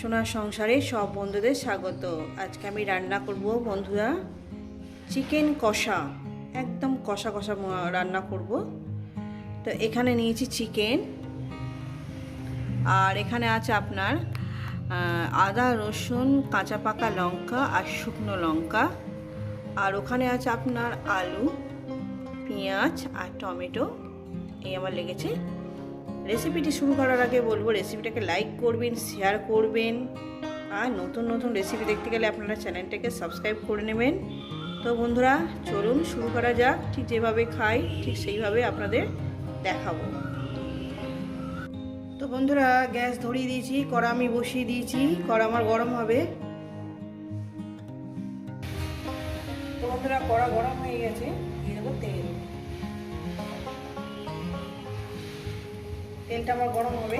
সোনার সংসারে সব বন্ধুদের স্বাগত। আজকে আমি রান্না করব বন্ধুরা চিকেন কষা, একদম কষা কষা রান্না করব। তো এখানে নিয়েছি চিকেন। আর এখানে আছে আপনার আদা, রসুন, কাঁচা পাকা লঙ্কা আর শুকনো লঙ্কা। আর ওখানে আছে আপনার আলু, পেঁয়াজ আর টমেটো। এই আমার লেগেছে। রেসিপিটি শুরু করার আগে বলব রেসিপিটাকে লাইক করবেন শেয়ার করবেন। আর নতুন নতুন রেসিপি দেখতে গেলে আপনারা চ্যানেলটাকে সাবস্ক্রাইব করে নেবেন। তো বন্ধুরা, চলুন শুরু করা যাক। ঠিক যেভাবে খাই, ঠিক সেইভাবে আপনাদের দেখাবো। তো বন্ধুরা, গ্যাস ধরিয়ে দিয়েছি, কড়া আমি বসিয়ে দিয়েছি, কড়া আমার গরম হবে। তো বন্ধুরা, কড়া গরম হয়ে গেছে তেল। তেলটা আমার গরম হবে।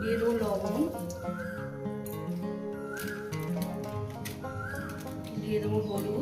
দিয়ে দেবো লবণ। দিয়ে দেবো হলুদ।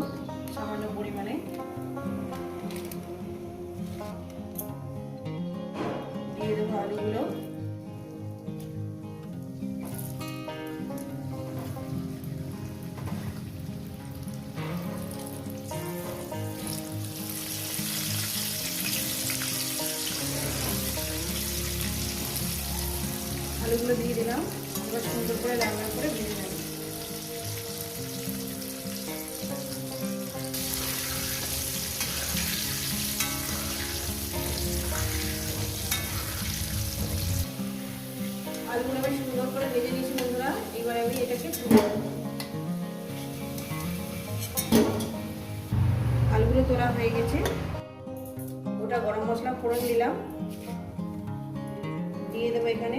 আলুগুলো দিয়ে দিলাম। এবার সুন্দর করে রান্না করে ভেজে নেব। আলুগুলো আমি সুন্দর করে ভেজে নিয়েছি বন্ধুরা। এবার আমি এটাকে আলুগুলো তোলা হয়ে গেছে। ওটা গরম মশলা ফোড়ন দিলাম। দিয়ে দেবো এখানে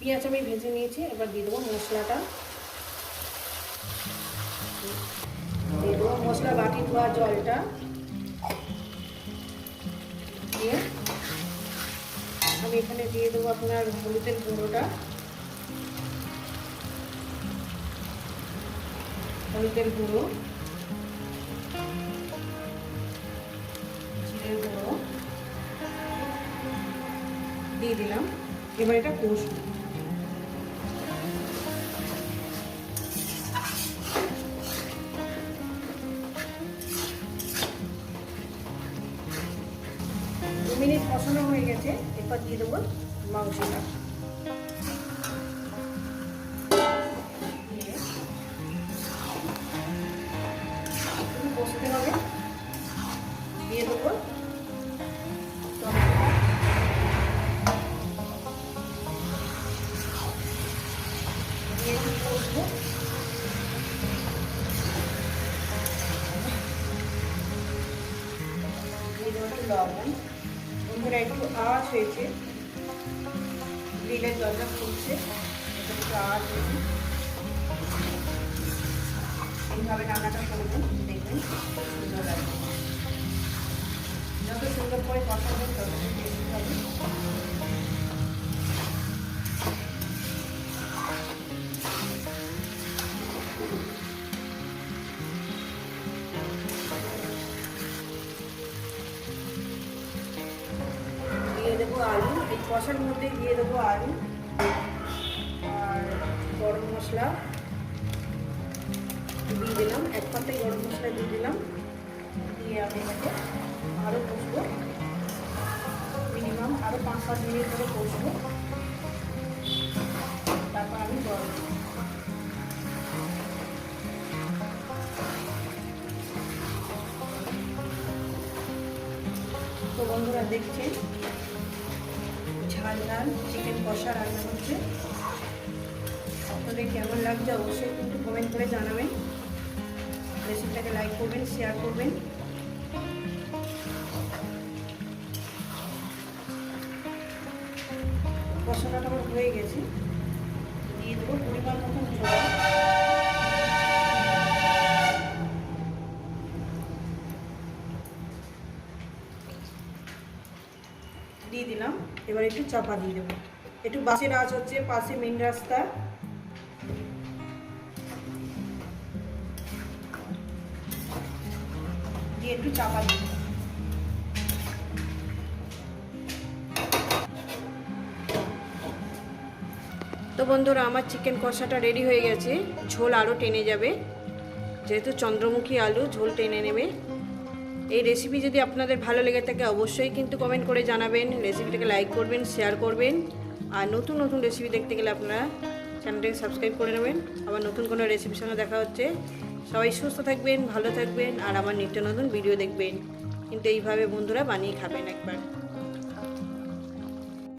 পেঁয়াজ আমি ভেজে নিয়েছি, এবার দিয়ে দেবো মশলাটা। দিয়ে দেবো মশলা বাটি ধোয়া জলটা। দিয়ে আমি এখানে দিয়ে দেবো আপনার হলুদের গুঁড়োটা। হলুদের গুঁড়ো। গুঁড়ো। দিয়ে দিলাম। এবার এটা কষবো। মিনিট কষানো হয়ে গেছে এরপর দিয়ে দেবো মাংসটা। একটু হবে। লবণ। একটু আওয়াজ হয়েছে। গ্রিলের দরজা খুলছে। একটু আওয়াজ হয়েছে। এইভাবে রান্নাটা করবেন, দেখবেন সুন্দর লাগবে। যত সুন্দর করে কথা হবে তত হবে। আলু, এই কষার মধ্যে দিয়ে দেবো আলু আর গরম মশলা। দিয়ে দিলাম, এক পাতায় গরম মশলা দিয়ে দিলাম। দিয়ে আমি এটাকে আরও কষবো। মিনিমাম আরও পাঁচ পাঁচ মিনিট ধরে কষবো। তারপর আমি দেবো। তো বন্ধুরা দেখছেন ঝাল ডাল চিকেন কষা রান্না হচ্ছে আপনাদের কেমন লাগছে অবশ্যই একটু কমেন্ট করে জানাবেন। রেসিপিটাকে লাইক করবেন শেয়ার করবেন। কষাটা আমার হয়ে গেছে। এবার একটু চাপা দিয়ে দেবো। একটু বাসের আজ হচ্ছে, পাশে মেন রাস্তা। দিয়ে একটু চাপা দিয়ে। তো বন্ধুরা, আমার চিকেন কষাটা রেডি হয়ে গেছে। ঝোল আরও টেনে যাবে। যেহেতু চন্দ্রমুখী আলু, ঝোল টেনে নেবে। এই রেসিপি যদি আপনাদের ভালো লেগে থাকে, অবশ্যই কিন্তু কমেন্ট করে জানাবেন। রেসিপিটাকে লাইক করবেন শেয়ার করবেন। আর নতুন নতুন রেসিপি দেখতে গেলে আপনারা চ্যানেলটাকে সাবস্ক্রাইব করে নেবেন। আবার নতুন কোনো রেসিপির সঙ্গে দেখা হচ্ছে। সবাই সুস্থ থাকবেন, ভালো থাকবেন, আর আমার নিত্য নতুন ভিডিও দেখবেন। কিন্তু এইভাবে বন্ধুরা বানিয়ে খাবেন একবার।